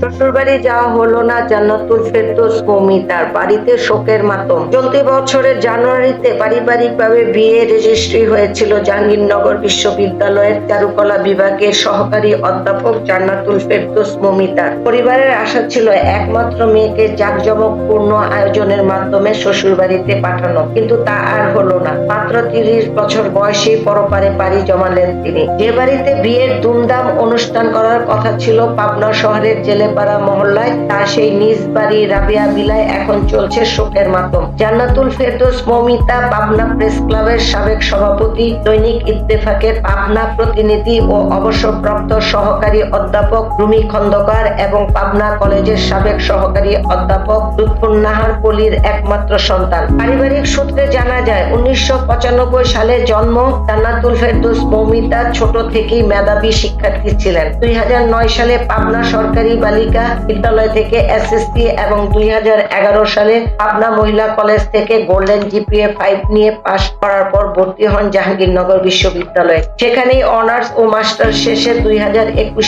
শ্বশুরবাড়ি যাওয়া হলো না, জান্নাতুল ফেরদৌস মৌমিতার বাড়িতে শোকের মাতম। চলতি বছরের জানুয়ারিতে পারিবারিকভাবে বিয়ে রেজিস্ট্রি হয়েছিল জাহাঙ্গীরনগর বিশ্ববিদ্যালয়ের চারুকলা বিভাগের সহকারী অধ্যাপক জান্নাতুল ফেরদৌস মৌমিতার। পরিবারের আশা ছিল একমাত্র মেয়েকে জাঁকজমকপূর্ণ আয়োজনের মাধ্যমে শ্বশুরবাড়িতে পাঠানো, কিন্তু তা আর হলো না। মাত্র তিরিশ বছর বয়সে পরপারে পাড়ি জমালেন তিনি। যে বাড়িতে বিয়ের দুমদাম অনুষ্ঠান করার কথা ছিল, পাবনা শহরের জেলেপাড়া মহল্লায় তার সেই নিজ বাড়ি রাবিয়া বিলায় এখন চলছে শোকের মাতম জান্নাতুল ফেরদৌস, মৌমিতা পাবনা প্রেস ক্লাবের সাবেক সভাপতি, দৈনিক ইত্তেফাকের পাবনা প্রতিনিধি ও অবসরপ্রাপ্ত সহকারী অধ্যাপক রুমি খন্দকার এবং পাবনা কলেজের সাবেক সহকারী অধ্যাপক লুৎফুন নাহার পলির একমাত্র সন্তান। পারিবারিক সূত্রে জানা যায়, উনিশশো পঁচানব্বই সালে জন্ম জান্নাতুল ফেরদৌস মৌমিতা ছোট থেকেই মেধাবী শিক্ষার্থী ছিলেন। দুই হাজার নয় সালে পাবনা সরকারি বালিকা বিদ্যালয় থেকে এসএসসি এবং দুই হাজার এগারো সালে পাবনা মহিলা কলেজ থেকে গোল্ডেন জিপিএ ফাইভ নিয়ে পাশ করার পর ভর্তি হন জাহাঙ্গীরনগর বিশ্ববিদ্যালয়ে। সেখানেই অনার্স ও মাস্টার শেষে দুই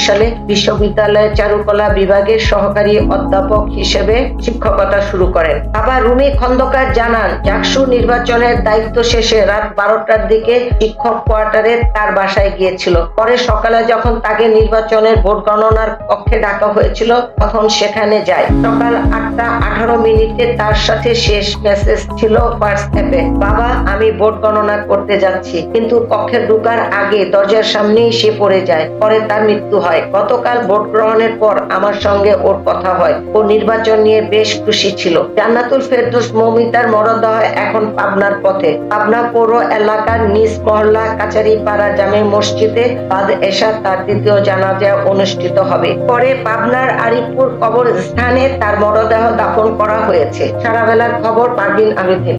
সালে বিশ্ববিদ্যালয়ের চারুকলা বিভাগের সহকারী অধ্যাপক হিসেবে শিক্ষকতা শুরু করেন। আবার রুমি খন্দকার জানান, জাকসু নির্বাচনের দায়িত্ব শেষে রাত বারোটার দিকে শিক্ষক কোয়ার্টারে তার বাসায় গিয়েছিল। পরে সকালে যখন তাকে নির্বাচনের ভোট গণনার কক্ষে ডাকা হয়েছিল তখন সেখানে যায় সকাল আটটা আঠারো মিনিটে তার সাথে শেষ মেসেজ ছিল হোয়াটসঅ্যাপে বাবা, আমি ভোট গণনা করতে যাচ্ছি। কিন্তু কক্ষে ঢুকার আগে দরজার সামনেই সে পড়ে যায়। পরে তার মৃত্যু হয়। গতকাল ভোট গ্রহণের পর আমার সঙ্গে ওর কথা হয়। ও নির্বাচন নিয়ে বেশ খুশি ছিল। জান্নাতুল ফেরদৌস মৌমিতার মরদেহ এখন পাবনার পথে। পাবনা পৌর এলাকার নিজ মহল্লা কাচারিপাড়া জামে মসজিদে বাদ এশা তার দ্বিতীয় জানাজা অনুষ্ঠিত হবে। পরে পাবনার আরিফপুর কবর স্থানে তার মরদেহ দাফন করা হয়েছে। সারাবেলার খবর পারবিন আবেদিন